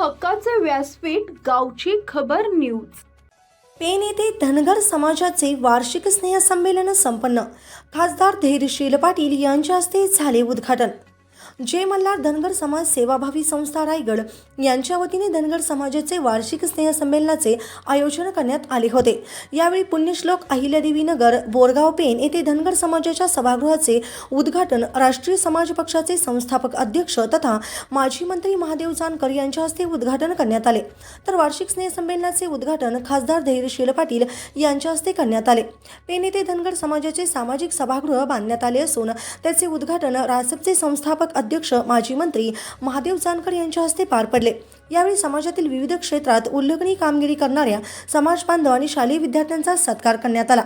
हक्काचे व्यासपीठ गावची खबर न्यूज. पेन येथे धनगर समाजाचे वार्षिक स्नेहसंमेलन संपन्न. खासदार धैर्यशील पाटील यांच्या हस्ते झाले उद्घाटन. जे मल्हार धनगर समाज सेवाभावी संस्था रायगड यांच्या वतीने धनगर समाजाचे वार्षिक स्नेहसंमेलनाचे आयोजन करण्यात आले होते. यावेळी पुण्यश्लोक अहिल्यादेवी नगर बोरगाव पेन येथे धनगर समाजाच्या सभागृहाचे उद्घाटन राष्ट्रीय समाज पक्षाचे संस्थापक अध्यक्ष तथा माजी मंत्री महादेव जानकर यांच्या हस्ते उद्घाटन करण्यात आले. तर वार्षिक स्नेहसंमेलनाचे उद्घाटन खासदार धैर्यशील पाटील यांच्या हस्ते करण्यात आले. पेन येथे धनगर समाजाचे सामाजिक सभागृह बांधण्यात आले असून त्याचे उद्घाटन रासपचे संस्थापक अध्यक्ष माजी मंत्री महादेव जानकर यांच्या हस्ते पार पडले. यावेळी समाजातील विविध क्षेत्रात उल्लेखनीय कामगिरी करणाऱ्या समाज बांधव आणि शालेय विद्यार्थ्यांचा सत्कार करण्यात आला.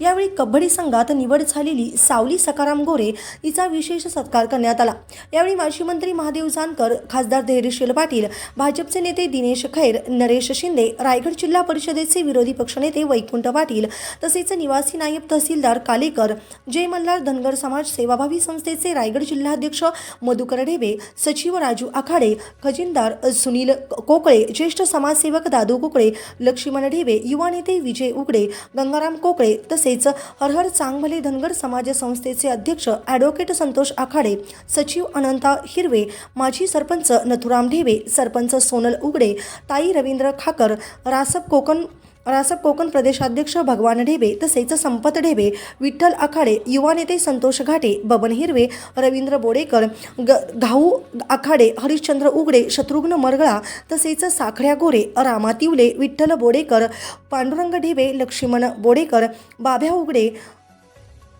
यावेळी कबड्डी संघात निवड झालेली सावली सकाराम गोरे हिचा विशेष सत्कार करण्यात आला. यावेळी माजी मंत्री महादेव जानकर खासदार धैर्यशील पाटील भाजपचे नेते दिनेश खैर नरेश शिंदे रायगड जिल्हा परिषदेचे विरोधी पक्षनेते वैकुंठ पाटील तसेच निवासी नायब तहसीलदार कालेकर जय मल्हार धनगर समाज सेवाभावी संस्थेचे रायगड जिल्हाध्यक्ष मधुकर ढेबे सचिव राजू आखाडे खजिनदार सुनील कोकळे ज्येष्ठ समाजसेवक दादू कुकळे लक्ष्मण ढेबे युवा नेते विजय उगडे गंगाराम कोकळे तसेच हरहर चांगभले धनगर समाज संस्थेचे अध्यक्ष ॲडव्होकेट संतोष आखाडे सचिव अनंता हिरवे माजी सरपंच नथुराम ढेबे सरपंच सोनल उगडे ताई रवींद्र खाकर रासप कोकण रासप कोकण प्रदेशाध्यक्ष भगवान ढेबे तसेच संपत ढेबे विठ्ठल आखाडे युवा नेते संतोष घाटे बबन हिरवे रवींद्र बोडेकर ग घाऊ आखाडे हरिश्चंद्र उगडे शत्रुघ्न मरगळा तसेच साखळ्या गोरे रामा तिवले विठ्ठल बोडेकर पांडुरंग ढेबे लक्ष्मण बोडेकर बाभ्या उगडे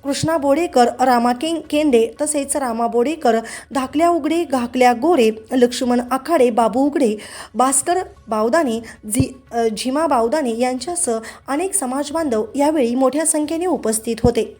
कृष्णा बोडेकर रामा के केंदे तसेच रामा बोडेकर धाकल्या उघडे घाकल्या गोरे लक्ष्मण आखाडे बाबू उघडे भास्कर बावदाने झी झिमा बावदाने यांच्यासह अनेक समाजबांधव यावेळी मोठ्या संख्येने उपस्थित होते.